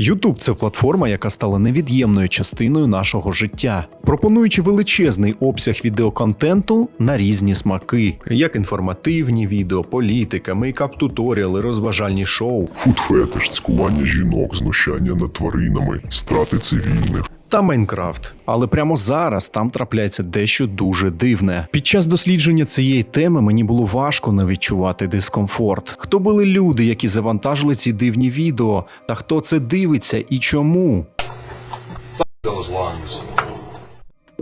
YouTube – це платформа, яка стала невід'ємною частиною нашого життя, пропонуючи величезний обсяг відеоконтенту на різні смаки, як інформативні відео, політика, мейкап-туторіали, розважальні шоу Фудфетиш, цькування жінок, знущання над тваринами, страти цивільних. Та Майнкрафт. Але прямо зараз там трапляється дещо дуже дивне. Під час дослідження цієї теми мені було важко не відчувати дискомфорт. Хто були люди, які завантажили ці дивні відео, та хто це дивиться і чому?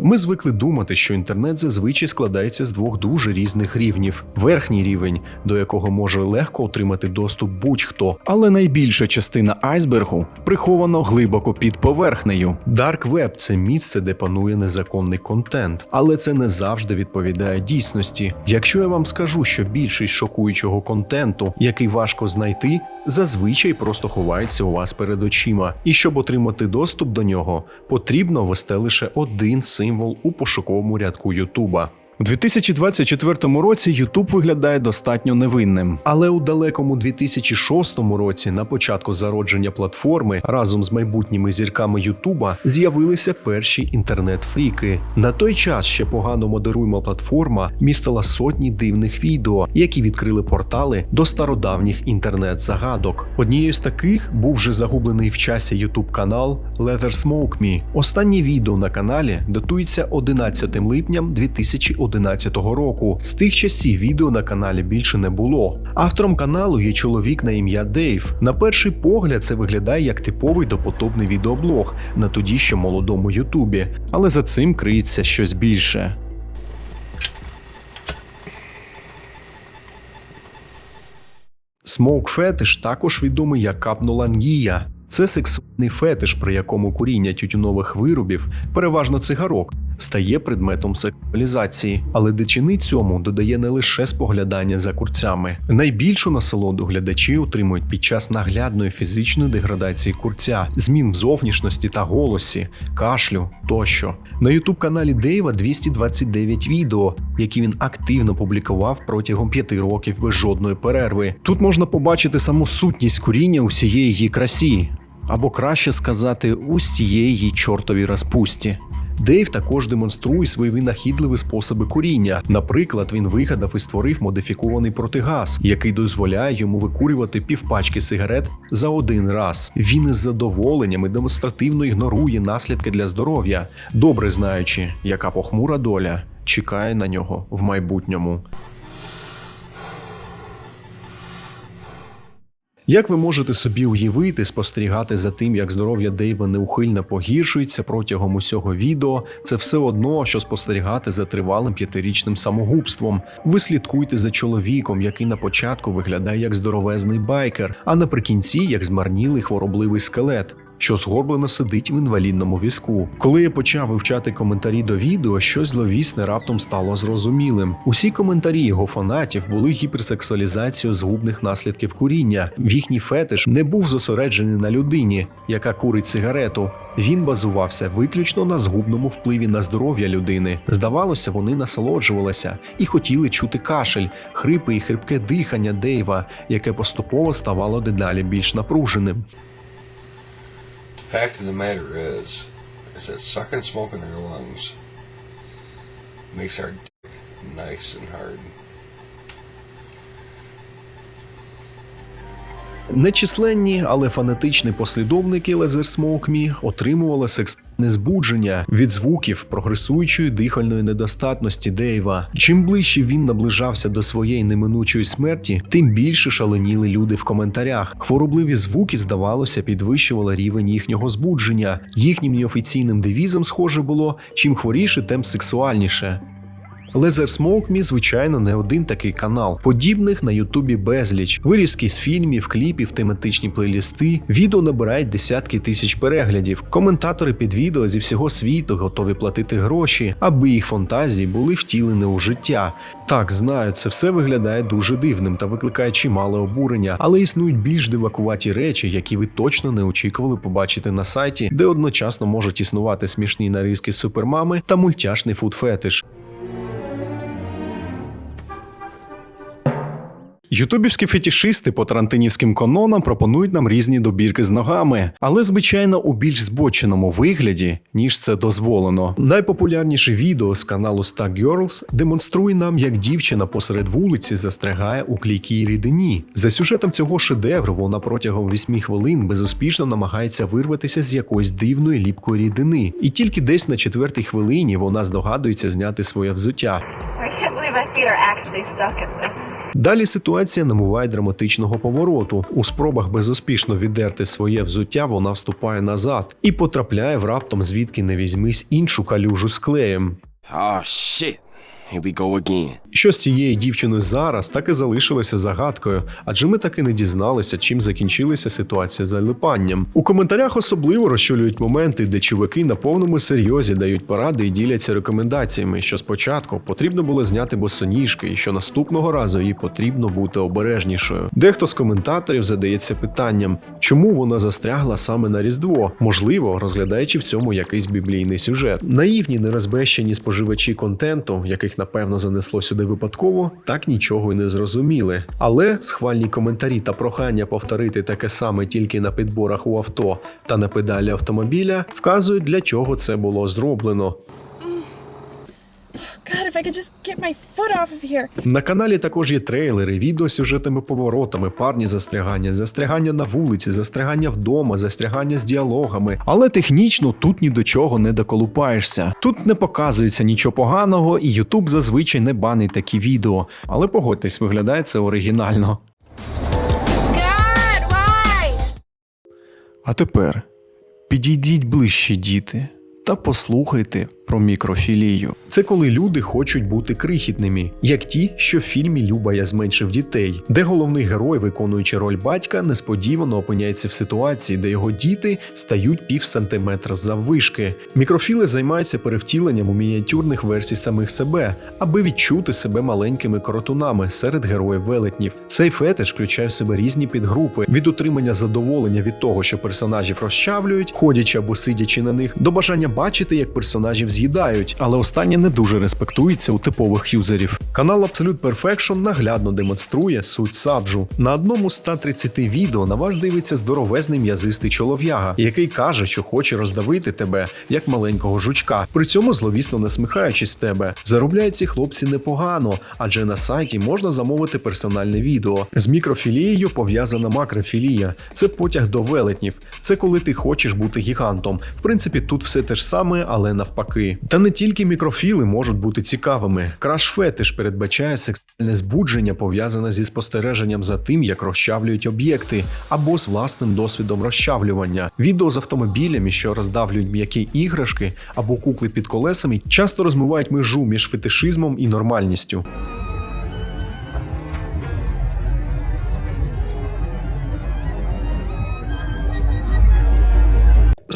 Ми звикли думати, що інтернет зазвичай складається з двох дуже різних рівнів: верхній рівень, до якого може легко отримати доступ будь-хто, але найбільша частина айсбергу приховано глибоко під поверхнею. Dark Web – це місце, де панує незаконний контент, але це не завжди відповідає дійсності. Якщо я вам скажу, що більшість шокуючого контенту, який важко знайти, зазвичай просто ховається у вас перед очима, і щоб отримати доступ до нього, потрібно ввести лише один символ у пошуковому рядку Ютуба. У 2024 році Ютуб виглядає достатньо невинним, але у далекому 2006 році, на початку зародження платформи, разом з майбутніми зірками Ютуба з'явилися перші інтернет-фріки. На той час ще погано модеруємо платформа містила сотні дивних відео, які відкрили портали до стародавніх інтернет-загадок. Однією з таких був вже загублений в часі Ютуб канал Leather Smoke Me. Останнє відео на каналі датується 11 липням 2011 року. З тих часів відео на каналі більше не було. Автором каналу є чоловік на ім'я Дейв. На перший погляд це виглядає як типовий допотопний відеоблог на тоді ще молодому Ютубі, але за цим криється щось більше. Смоук фетиш також відомий як капнулангія. Це сексуальний фетиш, при якому куріння тютюнових виробів, переважно цигарок, стає предметом сексуалізації, але дичини цьому додає не лише споглядання за курцями. Найбільшу насолоду глядачі отримують під час наглядної фізичної деградації курця, змін в зовнішності та голосі, кашлю тощо. На ютуб каналі Дейва 229 відео, які він активно публікував протягом п'яти років без жодної перерви. Тут можна побачити саму сутність куріння усієї її красі, або краще сказати, усієї її чортовій розпусті. Дейв також демонструє свої винахідливі способи куріння. Наприклад, він вигадав і створив модифікований протигаз, який дозволяє йому викурювати півпачки сигарет за один раз. Він із задоволенням і демонстративно ігнорує наслідки для здоров'я, добре знаючи, яка похмура доля чекає на нього в майбутньому. Як ви можете собі уявити, спостерігати за тим, як здоров'я Дейва неухильно погіршується протягом усього відео, це все одно, що спостерігати за тривалим п'ятирічним самогубством. Ви слідкуйте за чоловіком, який на початку виглядає як здоровезний байкер, а наприкінці як змарнілий хворобливий скелет. Що згорблено сидить в інвалідному візку. Коли я почав вивчати коментарі до відео, щось зловісне раптом стало зрозумілим. Усі коментарі його фанатів були гіперсексуалізацією згубних наслідків куріння. Їхній фетиш не був зосереджений на людині, яка курить сигарету. Він базувався виключно на згубному впливі на здоров'я людини. Здавалося, вони насолоджувалися і хотіли чути кашель, хрипи і хрипке дихання Дейва, яке поступово ставало дедалі більш напруженим. Fact of the matter is, is that sucking smoke in our lungs makes our dick nice and hard. Нечисленні, але фанатичні послідовники Smoke отримували сексуальне збудження від звуків прогресуючої дихальної недостатності Дейва. Чим ближче він наближався до своєї неминучої смерті, тим більше шаленіли люди в коментарях. Хворобливі звуки, здавалося, підвищували рівень їхнього збудження. Їхнім неофіційним девізом, схоже, було чим хворіше, тим сексуальніше. Laser Smoke Me, звичайно, не один такий канал. Подібних на Ютубі безліч. Вирізки з фільмів, кліпів, тематичні плейлісти. Відео набирають десятки тисяч переглядів. Коментатори під відео зі всього світу готові платити гроші, аби їх фантазії були втілені у життя. Так, знаю, це все виглядає дуже дивним та викликає чимале обурення, але існують більш дивакуваті речі, які ви точно не очікували побачити на сайті, де одночасно можуть існувати смішні нарізки супермами та мультяшний фудфетиш. Ютубівські фетішисти по тарантинівським канонам пропонують нам різні добірки з ногами, але звичайно у більш збоченому вигляді, ніж це дозволено. Найпопулярніше відео з каналу Stag Girls демонструє нам, як дівчина посеред вулиці застрягає у клійкій рідині. За сюжетом цього шедевру вона протягом 8 хвилин безуспішно намагається вирватися з якоїсь дивної ліпкої рідини, і тільки десь на четвертій хвилині вона здогадується зняти своє взуття. I can't believe my feet are actually stuck in this. Далі ситуація набуває драматичного повороту. У спробах безуспішно віддерти своє взуття вона вступає назад і потрапляє в раптом звідки не візьмись іншу калюжу з клеєм. Oh shit. Here we go again. Що з цією дівчиною зараз, так і залишилося загадкою, адже ми таки не дізналися, чим закінчилася ситуація з залипанням. У коментарях особливо розчулюють моменти, де чуваки на повному серйозі дають поради і діляться рекомендаціями, що спочатку потрібно було зняти босоніжки, і що наступного разу їй потрібно бути обережнішою. Дехто з коментаторів задається питанням, чому вона застрягла саме на Різдво, можливо, розглядаючи в цьому якийсь біблійний сюжет. Наївні нерозбещені споживачі контенту, яких напевно занесло сюди випадково, так нічого й не зрозуміли. Але схвальні коментарі та прохання повторити таке саме тільки на підборах у авто та на педалі автомобіля вказують, для чого це було зроблено. God, if I could just get my foot off of here. На каналі також є трейлери, відео з сюжетними поворотами, парні застрягання, застрягання на вулиці, застрягання вдома, застрягання з діалогами. Але технічно тут ні до чого не доколупаєшся. Тут не показується нічого поганого, і Ютуб зазвичай не банить такі відео. Але погодьтесь, виглядає це оригінально. God, why? А тепер підійдіть ближче, діти, та послухайте про мікрофілію. Це коли люди хочуть бути крихітними, як ті, що в фільмі Люба я зменшив дітей, де головний герой, виконуючи роль батька, несподівано опиняється в ситуації, де його діти стають пів сантиметра заввишки. Мікрофіли займаються перевтіленням у мініатюрних версій самих себе, аби відчути себе маленькими коротунами серед героїв велетнів. Цей фетиш включає в себе різні підгрупи від утримання задоволення від того, що персонажів розчавлюють, ходячи або сидячи на них, до бажання бачити, як персонажів з'їдають, але останнє не дуже респектується у типових юзерів. Канал Absolute Perfection наглядно демонструє суть саджу. На одному з 130 відео на вас дивиться здоровезний м'язистий чолов'яга, який каже, що хоче роздавити тебе як маленького жучка. При цьому зловісно насміхаючись з тебе. Заробляють ці хлопці непогано, адже на сайті можна замовити персональне відео. З мікрофілією пов'язана макрофілія. Це потяг до велетнів. Це коли ти хочеш бути гігантом. В принципі, тут все те ж саме, але навпаки. Та не тільки мікрофіли можуть бути цікавими. Краш фетиш передбачає сексуальне збудження, пов'язане зі спостереженням за тим, як розчавлюють об'єкти, або з власним досвідом розчавлювання. Відео з автомобілями, що роздавлюють м'які іграшки або кукли під колесами, часто розмивають межу між фетишизмом і нормальністю.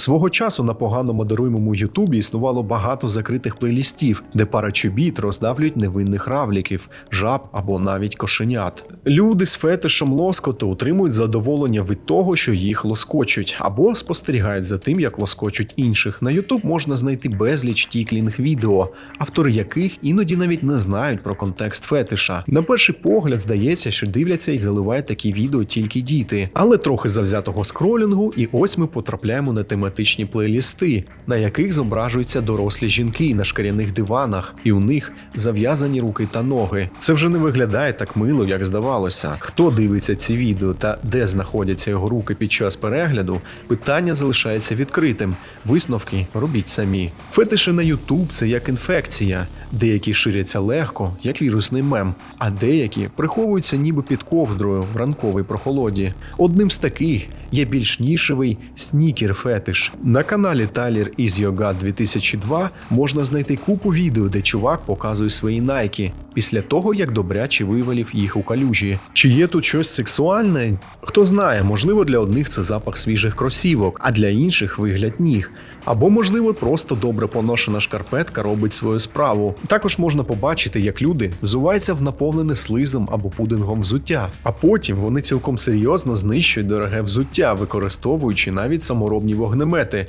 Свого часу на погано модеруємому Ютубі існувало багато закритих плейлістів, де пара чобіт роздавлюють невинних равліків, жаб або навіть кошенят. Люди з фетишем лоскоту отримують задоволення від того, що їх лоскочуть, або спостерігають за тим, як лоскочуть інших. На Ютуб можна знайти безліч тіклінг відео, автори яких іноді навіть не знають про контекст фетиша. На перший погляд здається, що дивляться і заливають такі відео тільки діти, але трохи завзятого скролінгу, і ось ми потрапляємо на тематичні плейлісти, на яких зображуються дорослі жінки на шкіряних диванах, і у них зав'язані руки та ноги. Це вже не виглядає так мило, як здавалося. Хто дивиться ці відео та де знаходяться його руки під час перегляду, питання залишається відкритим. Висновки робіть самі. Фетиші на YouTube – це як інфекція. Деякі ширяться легко, як вірусний мем, а деякі приховуються ніби під ковдрою в ранковій прохолоді. Одним з таких є більш нішевий снікер фетиш. На каналі Tyler Your God 2002 можна знайти купу відео, де чувак показує свої найки після того, як добряче вивалів їх у калюжі. Чи є тут щось сексуальне? Хто знає, можливо, для одних це запах свіжих кросівок, а для інших вигляд ніг. Або, можливо, просто добре поношена шкарпетка робить свою справу. Також можна побачити, як люди взуваються в наповнене слизом або пудингом взуття, а потім вони цілком серйозно знищують дороге взуття, використовуючи навіть саморобні вогнемети.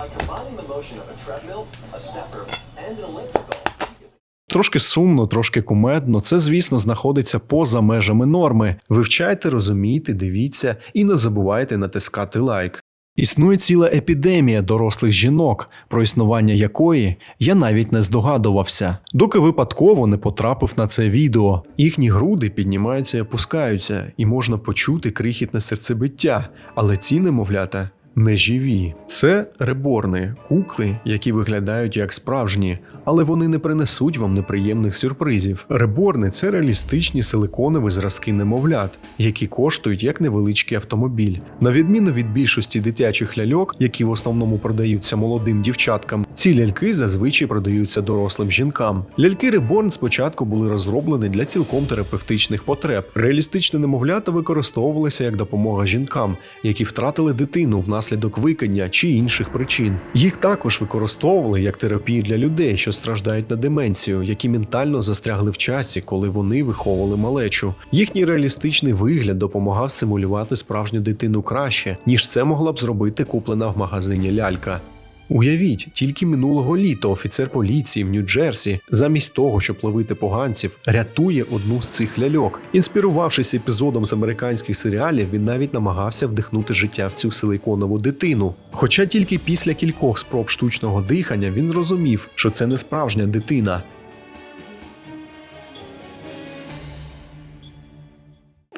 Трошки сумно, трошки кумедно. Це, звісно, знаходиться поза межами норми. Вивчайте, розумійте, дивіться і не забувайте натискати лайк. Існує ціла епідемія дорослих жінок, про існування якої я навіть не здогадувався, доки випадково не потрапив на це відео. Їхні груди піднімаються і опускаються, і можна почути крихітне серцебиття, але ці немовлята не живі. Це реборни, кукли, які виглядають як справжні, але вони не принесуть вам неприємних сюрпризів. Реборни це реалістичні силиконові зразки немовлят, які коштують як невеличкий автомобіль. На відміну від більшості дитячих ляльок, які в основному продаються молодим дівчаткам, ці ляльки зазвичай продаються дорослим жінкам. Ляльки Reborn спочатку були розроблені для цілком терапевтичних потреб. Реалістичні немовлята використовувалися як допомога жінкам, які втратили дитину внаслідок викидня чи інших причин. Їх також використовували як терапію для людей, що страждають на деменцію, які ментально застрягли в часі, коли вони виховували малечу. Їхній реалістичний вигляд допомагав симулювати справжню дитину краще, ніж це могла б зробити куплена в магазині лялька. Уявіть, тільки минулого літа офіцер поліції в Нью-Джерсі, замість того, щоб ловити поганців, рятує одну з цих ляльок. Інспірувавшись епізодом з американських серіалів, він навіть намагався вдихнути життя в цю силиконову дитину. Хоча тільки після кількох спроб штучного дихання він зрозумів, що це не справжня дитина.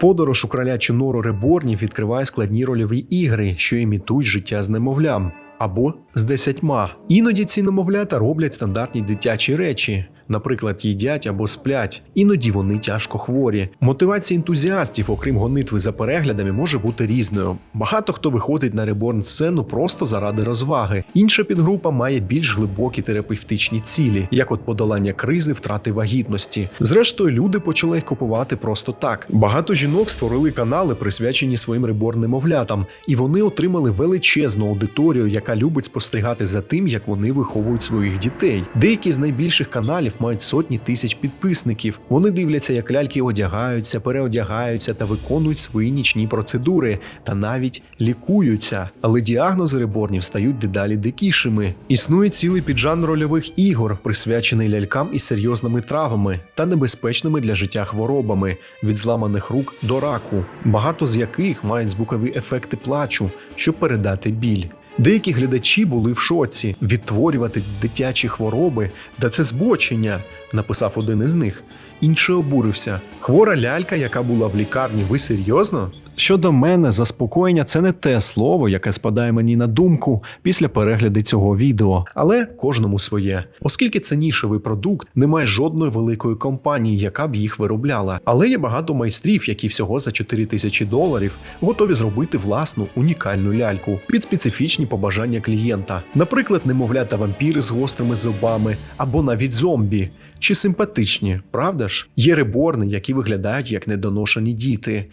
Подорож у кролячу нору реборнів відкриває складні рольові ігри, що імітують життя з немовлям. Або з десятьма. Іноді ці немовлята роблять стандартні дитячі речі, наприклад, їдять або сплять. Іноді вони тяжко хворі. Мотивація ентузіастів, окрім гонитви за переглядами, може бути різною. Багато хто виходить на реборн сцену просто заради розваги. Інша підгрупа має більш глибокі терапевтичні цілі, як от подолання кризи, втрати вагітності. Зрештою, люди почали їх купувати просто так. Багато жінок створили канали, присвячені своїм реборн немовлятам, і вони отримали величезну аудиторію, яка любить спостерігати за тим, як вони виховують своїх дітей. Деякі з найбільших каналів мають сотні тисяч підписників. Вони дивляться, як ляльки одягаються, переодягаються та виконують свої нічні процедури, та навіть лікуються. Але діагнози реборнів стають дедалі дикішими. Існує цілий піджанр рольових ігор, присвячений лялькам із серйозними травмами та небезпечними для життя хворобами від зламаних рук до раку, багато з яких мають звукові ефекти плачу, щоб передати біль. Деякі глядачі були в шоці. Відтворювати дитячі хвороби, да це збочення, написав один із них. Інший обурився. Хвора лялька, яка була в лікарні, ви серйозно? Щодо мене, заспокоєння це не те слово, яке спадає мені на думку після перегляду цього відео, але кожному своє. Оскільки це нішевий продукт, немає жодної великої компанії, яка б їх виробляла. Але є багато майстрів, які всього за 4 тисячі доларів готові зробити власну унікальну ляльку під специфічні побажання клієнта. Наприклад, немовлята вампіри з гострими зубами або навіть зомбі. Чи симпатичні, правда ж? Є реборни, які виглядають як недоношені діти.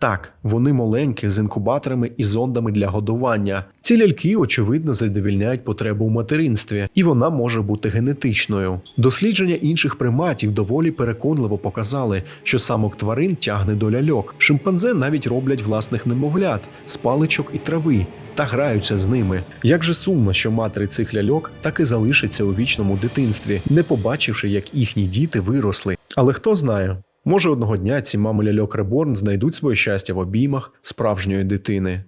Так, вони маленькі з інкубаторами і зондами для годування. Ці ляльки, очевидно, задовільняють потребу у материнстві, і вона може бути генетичною. Дослідження інших приматів доволі переконливо показали, що самок тварин тягне до ляльок. Шимпанзе навіть роблять власних немовлят з паличок і трави. Та граються з ними. Як же сумно, що матері цих ляльок так і залишаться у вічному дитинстві, не побачивши, як їхні діти виросли. Але хто знає, може одного дня ці мами ляльок Реборн знайдуть своє щастя в обіймах справжньої дитини.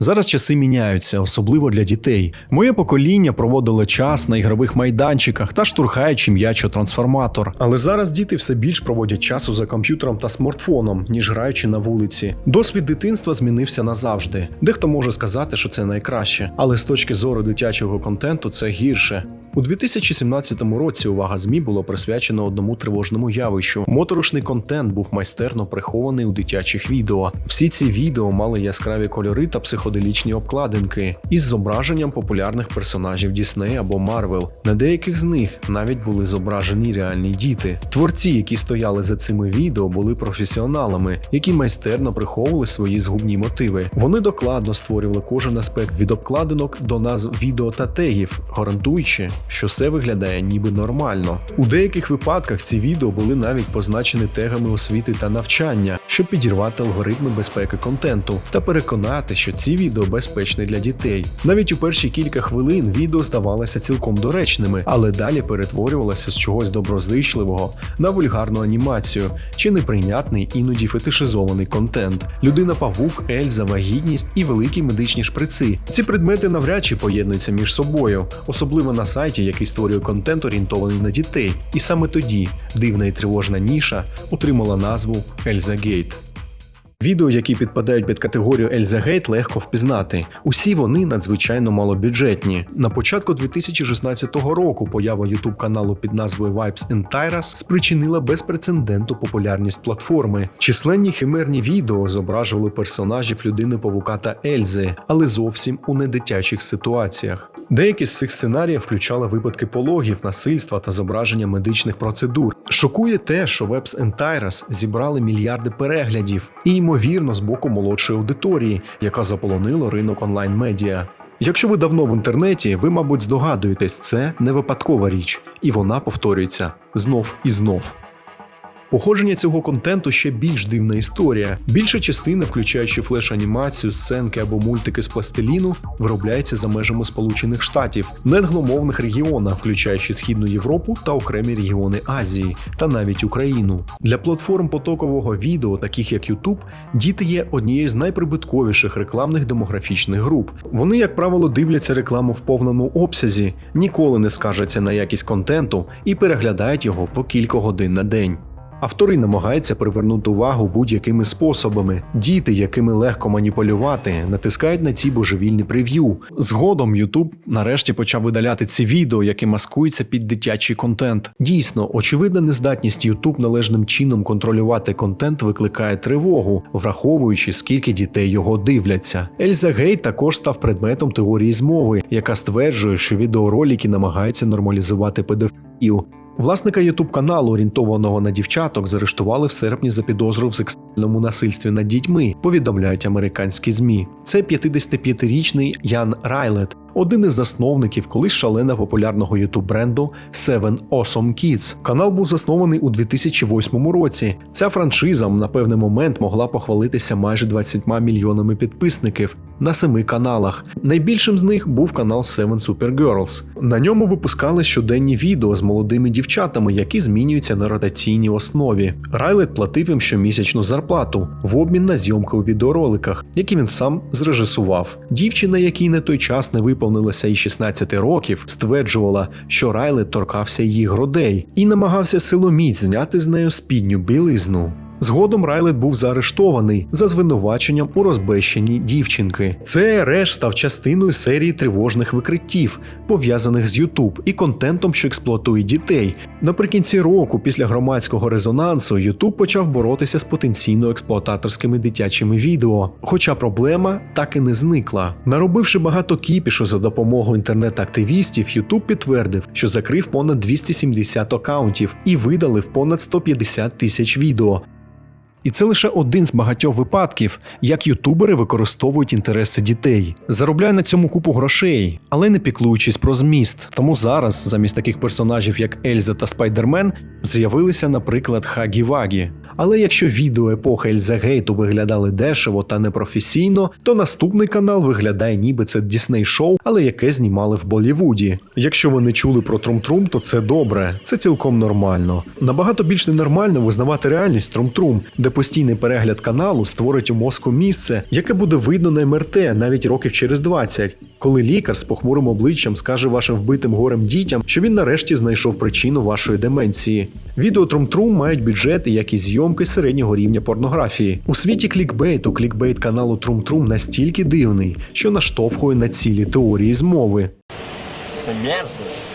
Зараз часи міняються, особливо для дітей. Моє покоління проводило час на ігрових майданчиках та штурхаючи м'ячо трансформатор. Але зараз діти все більш проводять часу за комп'ютером та смартфоном, ніж граючи на вулиці. Досвід дитинства змінився назавжди. Дехто може сказати, що це найкраще, але з точки зору дитячого контенту це гірше. У 2017 році увага ЗМІ було присвячена одному тривожному явищу. Моторошний контент був майстерно прихований у дитячих відео. Всі ці відео мали яскраві кольори та психоделічні обкладинки із зображенням популярних персонажів Дісней або Марвел. На деяких з них навіть були зображені реальні діти. Творці, які стояли за цими відео, були професіоналами, які майстерно приховували свої згубні мотиви. Вони докладно створювали кожен аспект від обкладинок до назв відео та тегів, гарантуючи, що все виглядає ніби нормально. У деяких випадках ці відео були навіть позначені тегами освіти та навчання, щоб підірвати алгоритми безпеки контенту та переконати, що ці відео безпечне для дітей. Навіть у перші кілька хвилин відео здавалося цілком доречними, але далі перетворювалося з чогось доброзичливого на вульгарну анімацію чи неприйнятний іноді фетишизований контент. Людина-павук, Ельза, вагітність і великі медичні шприци. Ці предмети навряд чи поєднуються між собою, особливо на сайті, який створює контент орієнтований на дітей. І саме тоді дивна і тривожна ніша отримала назву Ельза Гейт. Відео, які підпадають під категорію Ельза Гейт, легко впізнати. Усі вони надзвичайно малобюджетні. На початку 2016 року поява youtube каналу під назвою Vibes and Tyras спричинила безпрецедентну популярність платформи. Численні химерні відео зображували персонажів людини Павука та Ельзи, але зовсім у недитячих ситуаціях. Деякі з цих сценаріїв включали випадки пологів, насильства та зображення медичних процедур. Шокує те, що Webs and Tyras зібрали мільярди переглядів і, ймовірно, з боку молодшої аудиторії, яка заполонила ринок онлайн-медіа. Якщо ви давно в інтернеті, ви, мабуть, здогадуєтесь, це не випадкова річ, і вона повторюється знов і знов. Походження цього контенту ще більш дивна історія. Більша частина, включаючи флеш-анімацію, сценки або мультики з пластиліну, виробляється за межами Сполучених Штатів, в неангломовних регіонах, включаючи Східну Європу та окремі регіони Азії, та навіть Україну. Для платформ потокового відео, таких як YouTube, діти є однією з найприбутковіших рекламних демографічних груп. Вони, як правило, дивляться рекламу в повному обсязі, ніколи не скаржаться на якість контенту і переглядають його по кілька годин на день. Автори намагаються привернути увагу будь-якими способами. Діти, якими легко маніпулювати, натискають на ці божевільні прев'ю. Згодом YouTube нарешті почав видаляти ці відео, які маскуються під дитячий контент. Дійсно, очевидна нездатність YouTube належним чином контролювати контент викликає тривогу, враховуючи скільки дітей його дивляться. Ельза Гейт також став предметом теорії змови, яка стверджує, що відеоролики намагаються нормалізувати педофілію. Власника Ютуб каналу, орієнтованого на дівчаток, заарештували в серпні за підозру в сексуальному насильстві над дітьми, повідомляють американські змі. Це 55-річний Ян Райлет, один із засновників колись шалено популярного ютуб бренду Seven Awesome Kids. Канал був заснований у 2008 році. Ця франшиза на певний момент могла похвалитися майже 20 мільйонами підписників на семи каналах. Найбільшим з них був канал Seven Super Girls. На ньому випускали щоденні відео з молодими дівчатами, які змінюються на ротаційній основі. Райлет платив їм щомісячну зарплату в обмін на зйомки у відеороликах, які він сам зрежисував. Дівчина, якій на той час не виповнилося і 16 років, стверджувала, що Райлет торкався її грудей і намагався силоміць зняти з нею спідню білизну. Згодом Райлет був заарештований за звинуваченням у розбещенні дівчинки. Цей арешт став частиною серії тривожних викриттів, пов'язаних з YouTube і контентом, що експлуатує дітей. Наприкінці року, після громадського резонансу, YouTube почав боротися з потенційно експлуататорськими дитячими відео. Хоча проблема так і не зникла. Наробивши багато кіпішу за допомогою інтернет-активістів, YouTube підтвердив, що закрив понад 270 акаунтів і видалив понад 150 тисяч відео. І це лише один з багатьох випадків, як ютубери використовують інтереси дітей. Заробляють на цьому купу грошей, але не піклуючись про зміст. Тому зараз, замість таких персонажів, як Ельза та Спайдермен, з'явилися, наприклад, Хагі Вагі. Але якщо відео епохи Ельза Гейту виглядали дешево та непрофесійно, то наступний канал виглядає ніби це Дісней шоу, але яке знімали в Болівуді. Якщо ви не чули про Трум-Трум, то це добре, це цілком нормально. Набагато більш ненормально визнавати реальність Трум-Трум, де постійний перегляд каналу створить у мозку місце, яке буде видно на МРТ навіть років через 20, коли лікар з похмурим обличчям скаже вашим вбитим горем дітям, що він нарешті знайшов причину вашої деменції. Відео Трум-Трум мають бюджети, як і зйомки середнього рівня порнографії. У світі клікбейту клікбейт каналу Трум-Трум настільки дивний, що наштовхує на цілі теорії змови. Це мерзость.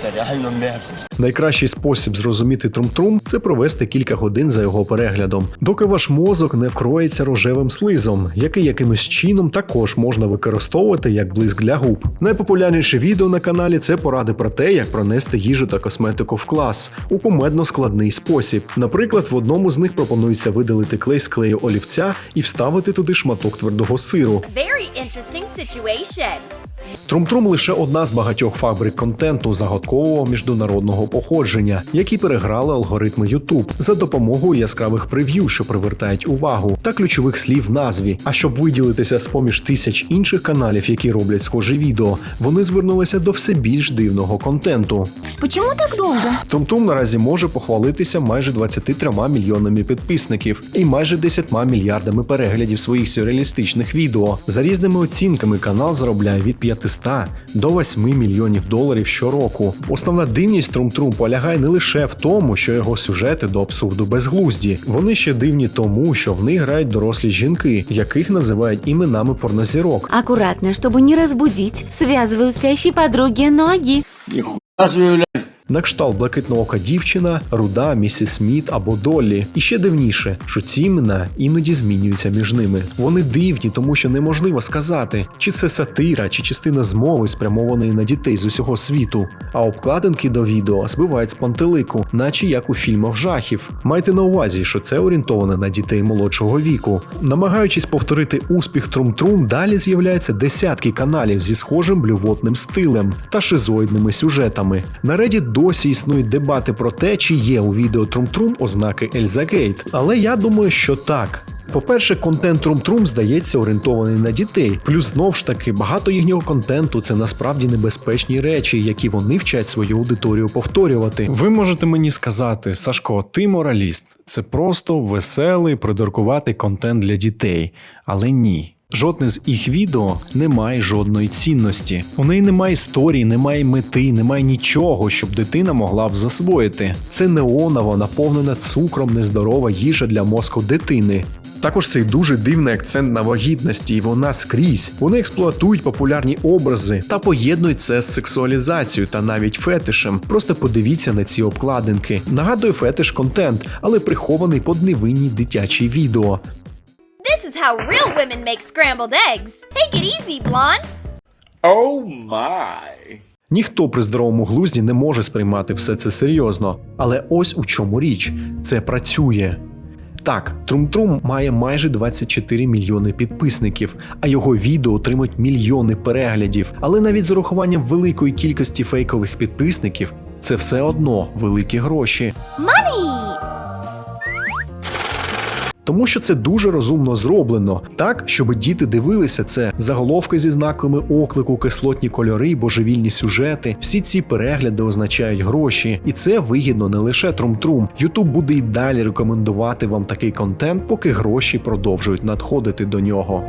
Це реально мерзость. Найкращий спосіб зрозуміти трум-трум це провести кілька годин за його переглядом, доки ваш мозок не вкроється рожевим слизом, який якимось чином також можна використовувати як блиск для губ. Найпопулярніше відео на каналі це поради про те, як пронести їжу та косметику в клас у кумедно складний спосіб. Наприклад, в одному з них пропонується видалити клей з клею олівця і вставити туди шматок твердого сиру. Very interesting situation. Трум-Трум лише одна з багатьох фабрик контенту загадкового міжнародного походження, які переграли алгоритми YouTube за допомогою яскравих прев'ю, що привертають увагу, та ключових слів в назві. А щоб виділитися з поміж тисяч інших каналів, які роблять схожі відео, вони звернулися до все більш дивного контенту. Почему так долго? Трум-Трум наразі може похвалитися майже 23 мільйонами підписників і майже 10 мільярдами переглядів своїх сюрреалістичних відео. За різними оцінками канал заробляє від 500 до 8 мільйонів доларів щороку. Основна дивність Трум-Трум полягає не лише в тому, що його сюжети до абсурду безглузді. Вони ще дивні тому, що в них грають дорослі жінки, яких називають іменами порнозірок. Акуратно, щоб не розбудіть, зв'язую у спящей подруги ноги. Блядь. На кшталт блакитноока дівчина, руда, місіс Сміт або Доллі. І ще дивніше, що ці імена іноді змінюються між ними. Вони дивні, тому що неможливо сказати, чи це сатира, чи частина змови, спрямованої на дітей з усього світу. А обкладинки до відео збивають з пантелику, наче як у фільмах жахів. Майте на увазі, що це орієнтоване на дітей молодшого віку. Намагаючись повторити успіх Трум-Трум, далі з'являються десятки каналів зі схожим блювотним стилем та шизоїдними сюжетами. На Reddit досі існують дебати про те, чи є у відео Трум-Трум ознаки Ельзагейт, але я думаю, що так. По-перше, контент Трум-Трум здається орієнтований на дітей. Плюс знов ж таки багато їхнього контенту це насправді небезпечні речі, які вони вчать свою аудиторію повторювати. Ви можете мені сказати, Сашко, ти мораліст. Це просто веселий, придуркуватий контент для дітей. Але ні. Жодне з їх відео не має жодної цінності. У неї немає історії, немає мети, немає нічого, щоб дитина могла б засвоїти. Це неонова, наповнена цукром нездорова їжа для мозку дитини. Також цей дуже дивний акцент на вагітності, і вона скрізь. Вони експлуатують популярні образи та поєднують це з сексуалізацією та навіть фетишем. Просто подивіться на ці обкладинки. Нагадує фетиш контент, але прихований под невинні дитячі відео. This is how real women make scrambled eggs. Take it easy, blonde. Oh my. Ніхто при здоровому глузді не може сприймати все це серйозно. Але ось у чому річ це працює. Так, Трум-Трум має майже 24 мільйони підписників, а його відео отримують мільйони переглядів. Але навіть з урахуванням великої кількості фейкових підписників це все одно великі гроші. Money! Тому що це дуже розумно зроблено, так щоб діти дивилися це заголовки зі знаками оклику, кислотні кольори, божевільні сюжети. Всі ці перегляди означають гроші, і це вигідно не лише Трум-Трум. Ютуб буде й далі рекомендувати вам такий контент, поки гроші продовжують надходити до нього.